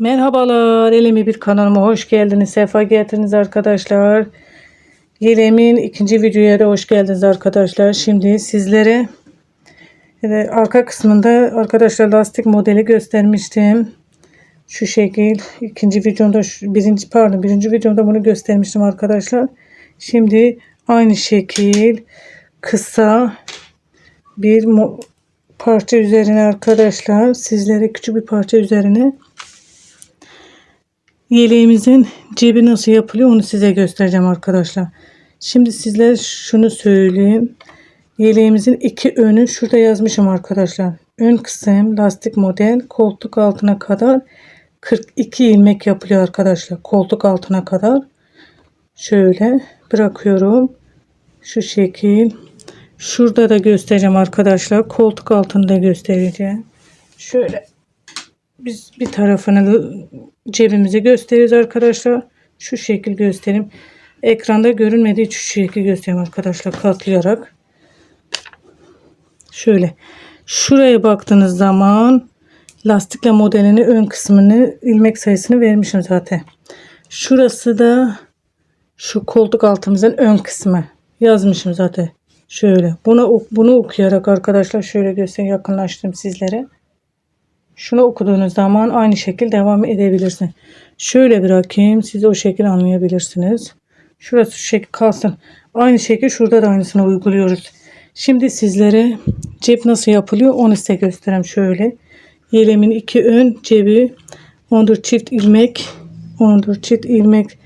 Merhabalar, Elemi bir kanalıma hoş geldiniz, sefa getirdiniz arkadaşlar. Yelemin ikinci videoya da hoş geldiniz arkadaşlar. Şimdi sizlere arka kısmında arkadaşlar lastik modeli göstermiştim. Şu şekil ikinci videomda birinci pardon birinci videomda bunu göstermiştim arkadaşlar. Şimdi aynı şekil kısa bir parça üzerine arkadaşlar sizlere küçük bir parça üzerine Yeleğimizin cebi nasıl yapılıyor onu size göstereceğim arkadaşlar. Şimdi sizlere şunu söyleyeyim. Yeleğimizin iki önü şurada yazmışım arkadaşlar. Ön kısım lastik model koltuk altına kadar 42 ilmek yapılıyor arkadaşlar. Koltuk altına kadar. Şöyle bırakıyorum. Şu şekil. Şurada da göstereceğim arkadaşlar. Koltuk altında göstereceğim. Şöyle biz bir tarafını cebimizi gösteririz arkadaşlar. Şu şekil göstereyim. Ekranda görünmediği şu şekil göstereyim arkadaşlar katlayarak. Şöyle. Şuraya baktığınız zaman lastikle modelini ön kısmını ilmek sayısını vermişim zaten. Şurası da şu koltuk altımızın ön kısmı. Yazmışım zaten. Şöyle. Bunu, bunu okuyarak arkadaşlar şöyle göstereyim yakınlaştım sizlere. Şunu okuduğunuz zaman aynı şekil devam edebilirsin. Şöyle bırakayım. Siz o şekil anlayabilirsiniz. Şurası şu şekil kalsın. Aynı şekil şurada da aynısını uyguluyoruz. Şimdi sizlere cep nasıl yapılıyor onu size göstereyim. Şöyle. Yelemin iki ön cebi 14 çift ilmek 14 çift ilmek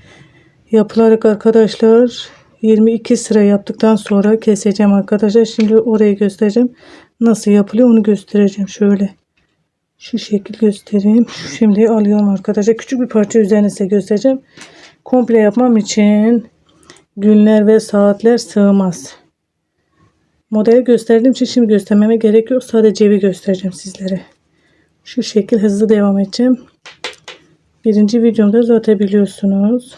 yapılarak arkadaşlar 22 sıra yaptıktan sonra keseceğim arkadaşlar. Şimdi orayı göstereceğim. Nasıl yapılıyor onu göstereceğim. Şöyle. Şu şekil göstereyim. Şimdi alıyorum arkadaşlar. Küçük bir parça üzerine size göstereceğim. Komple yapmam için günler ve saatler sığmaz. Modeli gösterdiğim için şimdi göstermeme gerek yok. Sadece cebi göstereceğim sizlere. Şu şekil hızlı devam edeceğim. Birinci videomda zaten biliyorsunuz.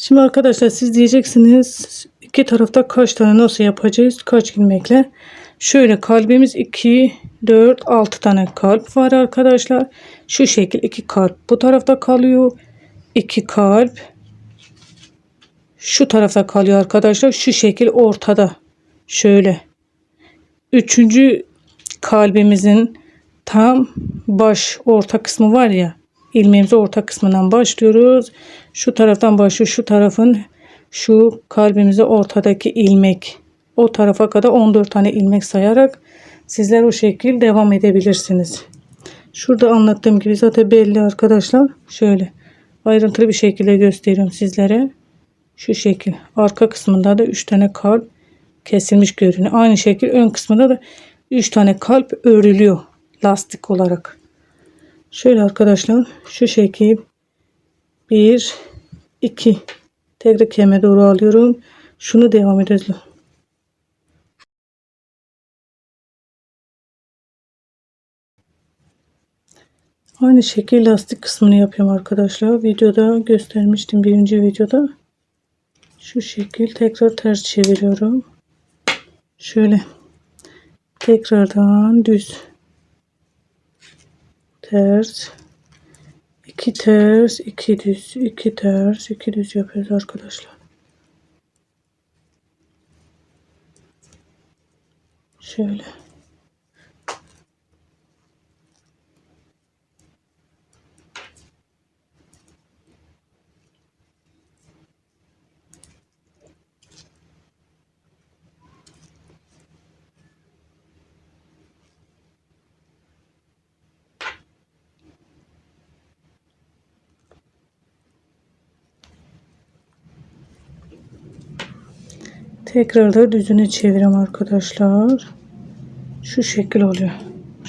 Şimdi arkadaşlar siz diyeceksiniz iki tarafta kaç tane nasıl yapacağız? Kaç ilmekle? Şöyle kalbimiz 2, 4, 6 tane kalp var arkadaşlar. Şu şekil iki kalp bu tarafta kalıyor. 2 kalp şu tarafta kalıyor arkadaşlar. Şu şekil ortada. Şöyle. Üçüncü kalbimizin tam baş orta kısmı var ya ilmeğimizi orta kısmından başlıyoruz. Şu taraftan başlıyor. Şu tarafın şu kalbimize ortadaki ilmek o tarafa kadar 14 tane ilmek sayarak sizler o şekil devam edebilirsiniz. Şurada anlattığım gibi zaten belli arkadaşlar. Şöyle ayrıntılı bir şekilde gösteriyorum sizlere. Şu şekil. Arka kısmında da 3 tane kalp kesilmiş görünüyor. Aynı şekil ön kısmında da 3 tane kalp örülüyor lastik olarak. Şöyle arkadaşlar şu şekil 1 2 tekrar keme doğru alıyorum. Şunu devam ediyoruz. Aynı şekil lastik kısmını yapıyorum arkadaşlar. Videoda göstermiştim birinci videoda. Şu şekil tekrar ters çeviriyorum. Şöyle tekrardan düz ters iki ters iki düz iki ters iki düz yapıyoruz arkadaşlar. Şöyle. Tekrar da düzüne çevireyim arkadaşlar. Şu şekil oluyor.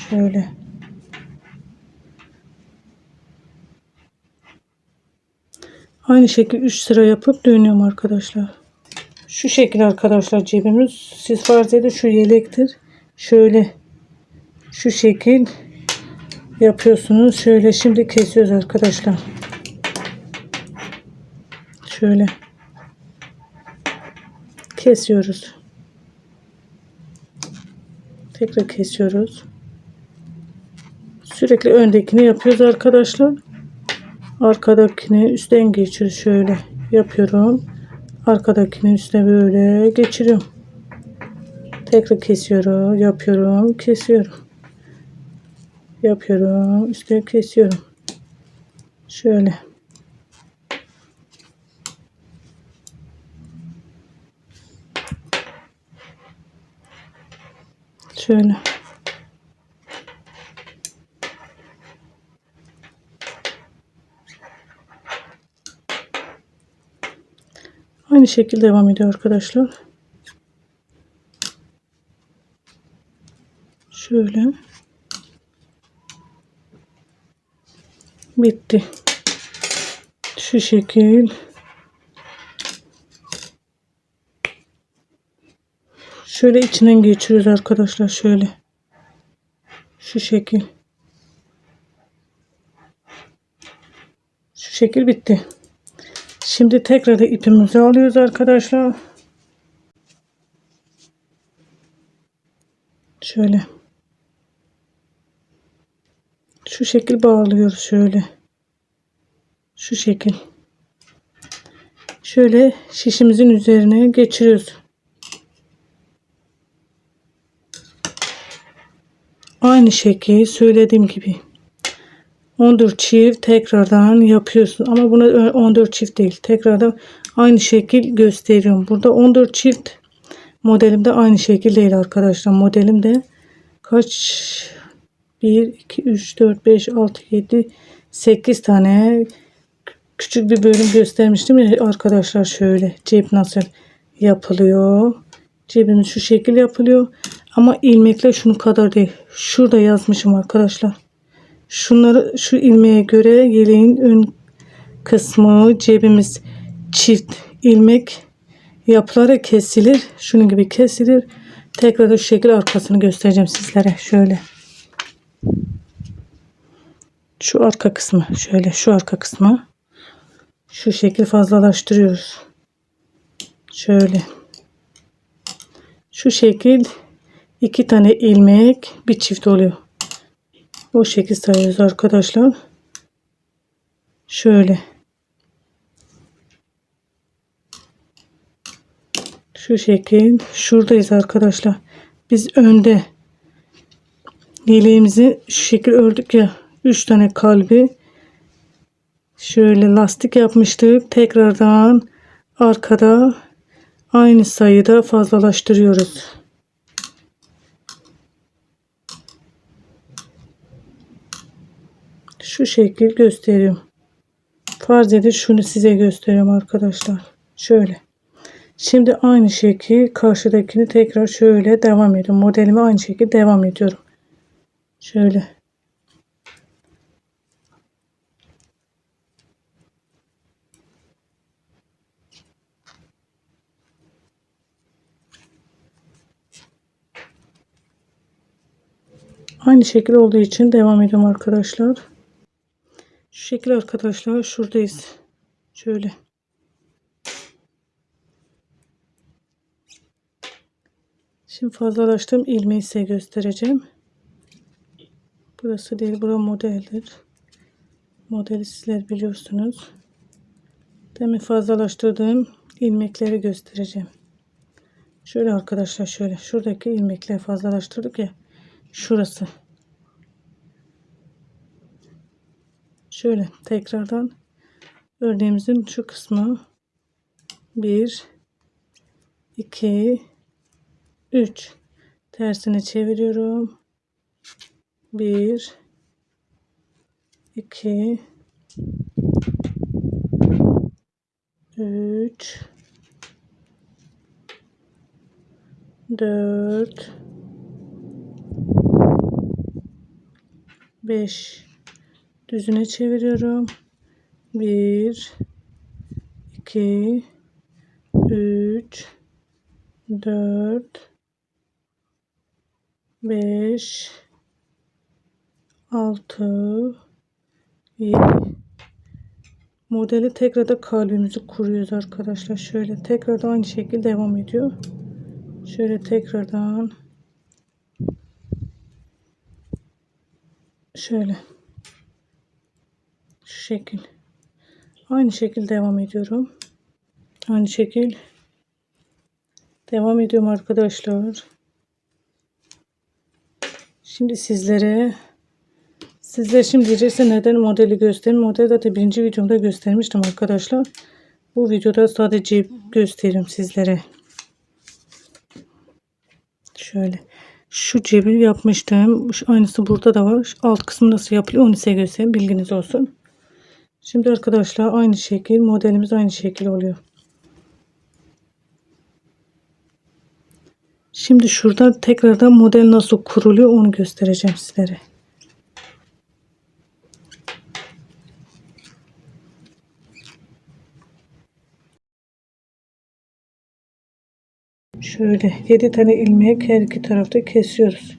Şöyle. Aynı şekil 3 sıra yapıp dönüyorum arkadaşlar. Şu şekil arkadaşlar cebimiz. Siz farz edin şu yelektir. Şöyle şu şekil yapıyorsunuz. Şöyle şimdi kesiyoruz arkadaşlar. Şöyle. Kesiyoruz. Tekrar kesiyoruz. Sürekli öndekini yapıyoruz arkadaşlar. Arkadakini üstten geçir şöyle yapıyorum. Arkadakini üstüne böyle geçiriyorum. Tekrar kesiyorum, yapıyorum, kesiyorum. Yapıyorum, üstüne kesiyorum. Şöyle. Şöyle. Aynı şekilde devam ediyor arkadaşlar. Şöyle. Bitti. Şu şekil. Şöyle içinden geçiriyoruz arkadaşlar. Şöyle. Şu şekil. Şu şekil bitti. Şimdi tekrar ipimizi alıyoruz arkadaşlar. Şöyle. Şu şekil bağlıyoruz şöyle. Şu şekil. Şöyle şişimizin üzerine geçiriyoruz. Aynı şekil söylediğim gibi. 14 çift tekrardan yapıyorsun. Ama buna 14 çift değil. Tekrardan aynı şekil gösteriyorum. Burada 14 çift modelimde aynı şekil değil arkadaşlar. Modelimde kaç? 1 2 3 4 5 6 7 8 tane küçük bir bölüm göstermiştim ya arkadaşlar. Şöyle cep nasıl yapılıyor? Cebimiz şu şekil yapılıyor ama ilmekle şunu kadar değil şurada yazmışım arkadaşlar Şunları şu ilmeğe göre yeleğin ön kısmı cebimiz çift ilmek yapılarak kesilir. Şunun gibi kesilir. Tekrar şu şekilde arkasını göstereceğim sizlere. Şöyle. Şu arka kısmı. Şöyle şu arka kısmı. Şu şekil fazlalaştırıyoruz. Şöyle. Şu şekil iki tane ilmek bir çift oluyor. O şekil sayıyoruz arkadaşlar. Şöyle. Şu şekil. Şuradayız arkadaşlar. Biz önde yeleğimizi şu şekil ördük ya. 3 tane kalbi. Şöyle lastik yapmıştık. Tekrardan arkada aynı sayıda fazlalaştırıyoruz. Şu şekil gösteriyorum. Farz edin şunu size gösteriyorum arkadaşlar. Şöyle. Şimdi aynı şekil karşıdakini tekrar şöyle devam ediyorum. Modelime aynı şekilde devam ediyorum. Şöyle. Aynı şekil olduğu için devam ediyorum arkadaşlar. Şu şekilde arkadaşlar şuradayız. Şöyle. Şimdi fazlalaştığım ilmeği size göstereceğim. Burası değil, bura modeldir. Modeli sizler biliyorsunuz. Demin fazlalaştırdığım ilmekleri göstereceğim. Şöyle arkadaşlar şöyle. Şuradaki ilmekleri fazlalaştırdık ya. Şurası. Şöyle tekrardan örneğimizin şu kısmı. 1 2 3 tersini çeviriyorum. 1 2 3 4 5 düzüne çeviriyorum. 1 2 3 4 5 6 7 modeli tekrar da kalbimizi kuruyoruz arkadaşlar. Şöyle tekrar da aynı şekilde devam ediyor. Şöyle tekrardan şöyle şu şekil aynı şekilde devam ediyorum. Aynı şekil devam ediyorum arkadaşlar. Şimdi sizlere sizler şimdi diyecekse neden modeli göstereyim. Modeli zaten birinci videomda göstermiştim arkadaşlar. Bu videoda sadece göstereyim sizlere. Şöyle. Şu cebi yapmıştım. Aynısı burada da var. Alt kısmı nasıl yapılıyor onu size göstereyim. Bilginiz olsun. Şimdi arkadaşlar aynı şekil modelimiz aynı şekil oluyor. Şimdi şurada tekrardan model nasıl kuruluyor onu göstereceğim sizlere. Şöyle 7 tane ilmek her iki tarafta kesiyoruz.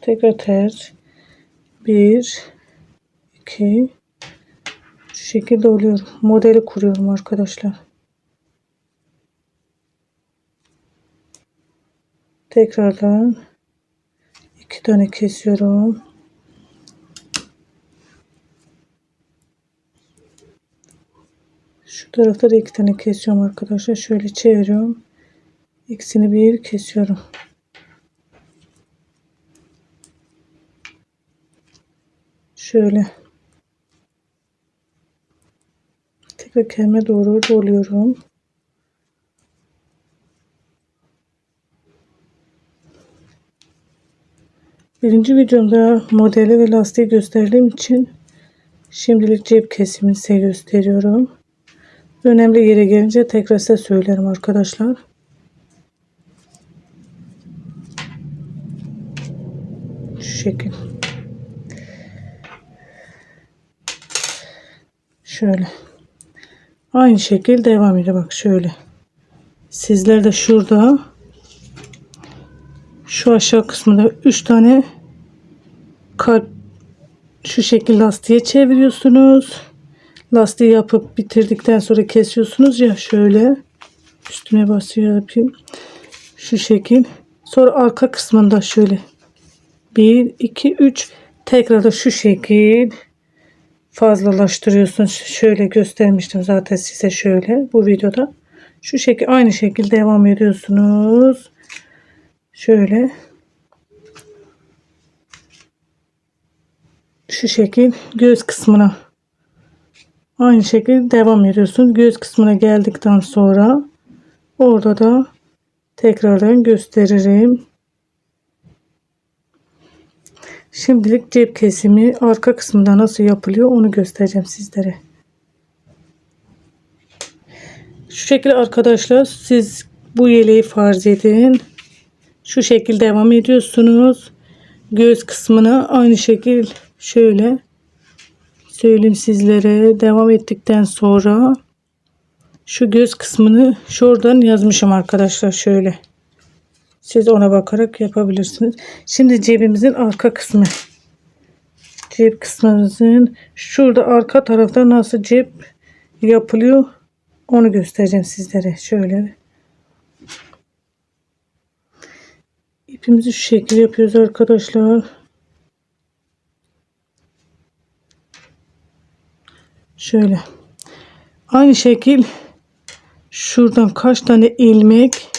Tekrar ters. 1 2 şu şekilde oluyorum. Modeli kuruyorum arkadaşlar. Tekrardan iki tane kesiyorum. Şu tarafta da iki tane kesiyorum arkadaşlar. Şöyle çeviriyorum. İkisini bir kesiyorum. Şöyle. Tekrar kendime doğru doluyorum. Birinci videomda modeli ve lastiği gösterdiğim için şimdilik cep kesimini size gösteriyorum. Önemli yere gelince tekrar size söylerim arkadaşlar. Şu şekil. Şöyle. Aynı şekil devam ediyor. Bak şöyle. Sizler de şurada şu aşağı kısmında 3 tane kalp şu şekil lastiğe çeviriyorsunuz. Lastiği yapıp bitirdikten sonra kesiyorsunuz ya şöyle üstüne basıyor yapayım. Şu şekil. Sonra arka kısmında şöyle 1 2 3 tekrar da şu şekil fazlalaştırıyorsunuz. Şöyle göstermiştim zaten size şöyle bu videoda. Şu şekil aynı şekilde devam ediyorsunuz. Şöyle şu şekil göz kısmına aynı şekilde devam ediyorsun. Göz kısmına geldikten sonra orada da tekrardan gösteririm. Şimdilik cep kesimi arka kısmında nasıl yapılıyor onu göstereceğim sizlere. Şu şekilde arkadaşlar siz bu yeleği farz edin. Şu şekilde devam ediyorsunuz. Göz kısmına aynı şekil şöyle söyleyeyim sizlere. Devam ettikten sonra şu göz kısmını şuradan yazmışım arkadaşlar şöyle. Siz ona bakarak yapabilirsiniz. Şimdi cebimizin arka kısmı. Cep kısmımızın şurada arka tarafta nasıl cep yapılıyor onu göstereceğim sizlere. Şöyle. İpimizi şu şekilde yapıyoruz arkadaşlar. Şöyle. Aynı şekil şuradan kaç tane ilmek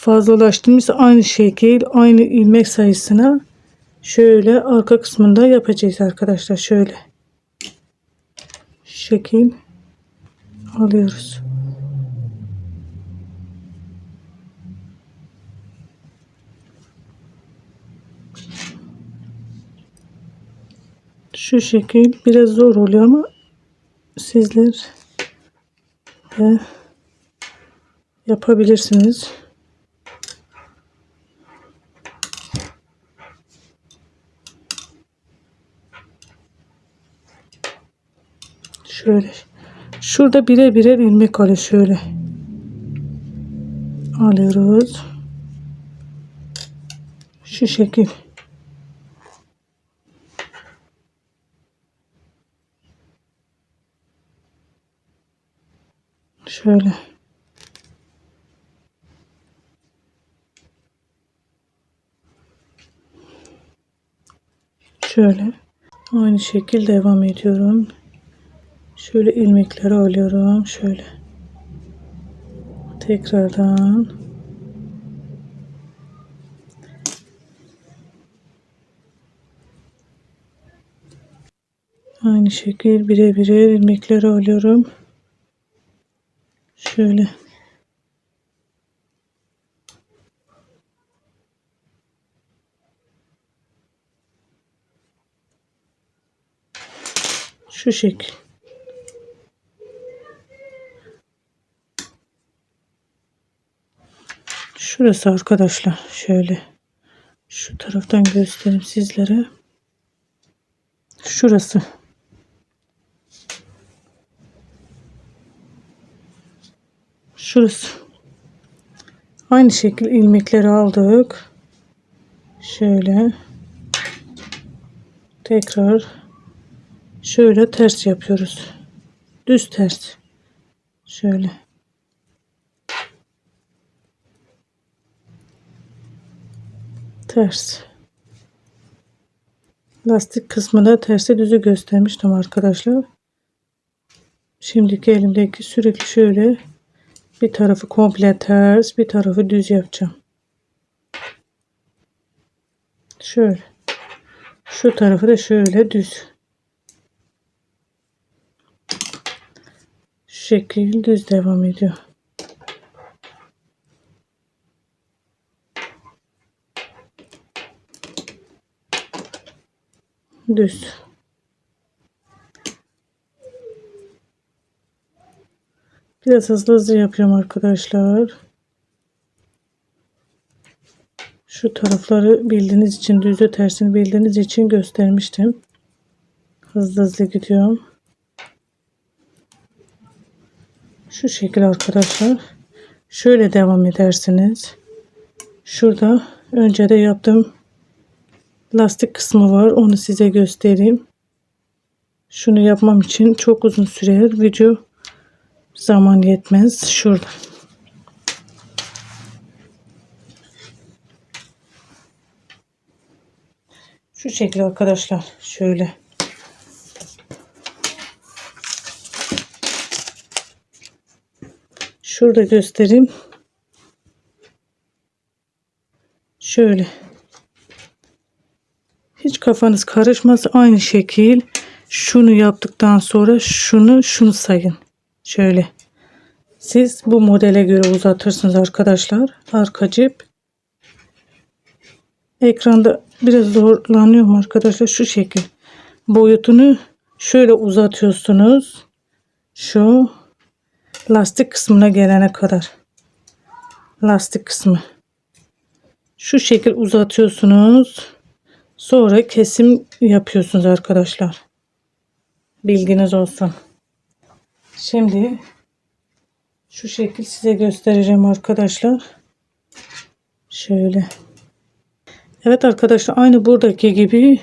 fazlalaştırmışsa aynı şekil aynı ilmek sayısına şöyle arka kısmında yapacağız arkadaşlar şöyle şekil alıyoruz. Şu şekil biraz zor oluyor ama sizler de yapabilirsiniz. Şöyle. Şurada bire birer ilmek alıyor şöyle. Alıyoruz. Şu şekil. Şöyle. Şöyle. Aynı şekil devam ediyorum. Şöyle ilmekleri alıyorum. Şöyle. Tekrardan. Aynı şekil bire bire ilmekleri alıyorum. Şöyle. Şu şekil. Şurası arkadaşlar. Şöyle. Şu taraftan göstereyim sizlere. Şurası. Şurası. Aynı şekil ilmekleri aldık. Şöyle. Tekrar şöyle ters yapıyoruz. Düz ters. Şöyle. Ters. Lastik kısmında tersi düzü göstermiştim arkadaşlar. Şimdiki elimdeki sürekli şöyle bir tarafı komple ters bir tarafı düz yapacağım. Şöyle. Şu tarafı da şöyle düz. Şekil düz devam ediyor. Düz. Biraz hızlı hızlı yapıyorum arkadaşlar. Şu tarafları bildiğiniz için düzü tersini bildiğiniz için göstermiştim. Hızlı hızlı gidiyorum. Şu şekil arkadaşlar. Şöyle devam edersiniz. Şurada önce de yaptığım lastik kısmı var. Onu size göstereyim. Şunu yapmam için çok uzun sürer. Video zaman yetmez. Şurada. Şu şekilde arkadaşlar. Şöyle. Şurada göstereyim. Şöyle. Kafanız karışmaz. Aynı şekil şunu yaptıktan sonra şunu şunu sayın. Şöyle. Siz bu modele göre uzatırsınız arkadaşlar. Arka cep. Ekranda biraz zorlanıyorum arkadaşlar. Şu şekil. Boyutunu şöyle uzatıyorsunuz. Şu lastik kısmına gelene kadar. Lastik kısmı. Şu şekil uzatıyorsunuz. Sonra kesim yapıyorsunuz arkadaşlar. Bilginiz olsun. Şimdi şu şekil size göstereceğim arkadaşlar. Şöyle. Evet arkadaşlar aynı buradaki gibi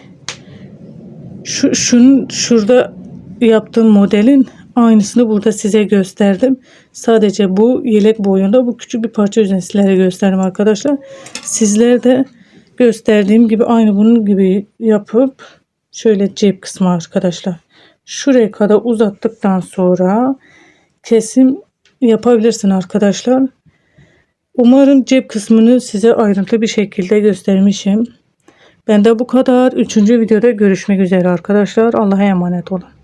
şu şunun şurada yaptığım modelin aynısını burada size gösterdim. Sadece bu yelek boyunda bu küçük bir parça üzerine sizlere gösterdim arkadaşlar. Sizler de gösterdiğim gibi aynı bunun gibi yapıp şöyle cep kısmı arkadaşlar. Şuraya kadar uzattıktan sonra kesim yapabilirsin arkadaşlar. Umarım cep kısmını size ayrıntı bir şekilde göstermişim. Ben de bu kadar. Üçüncü videoda görüşmek üzere arkadaşlar. Allah'a emanet olun.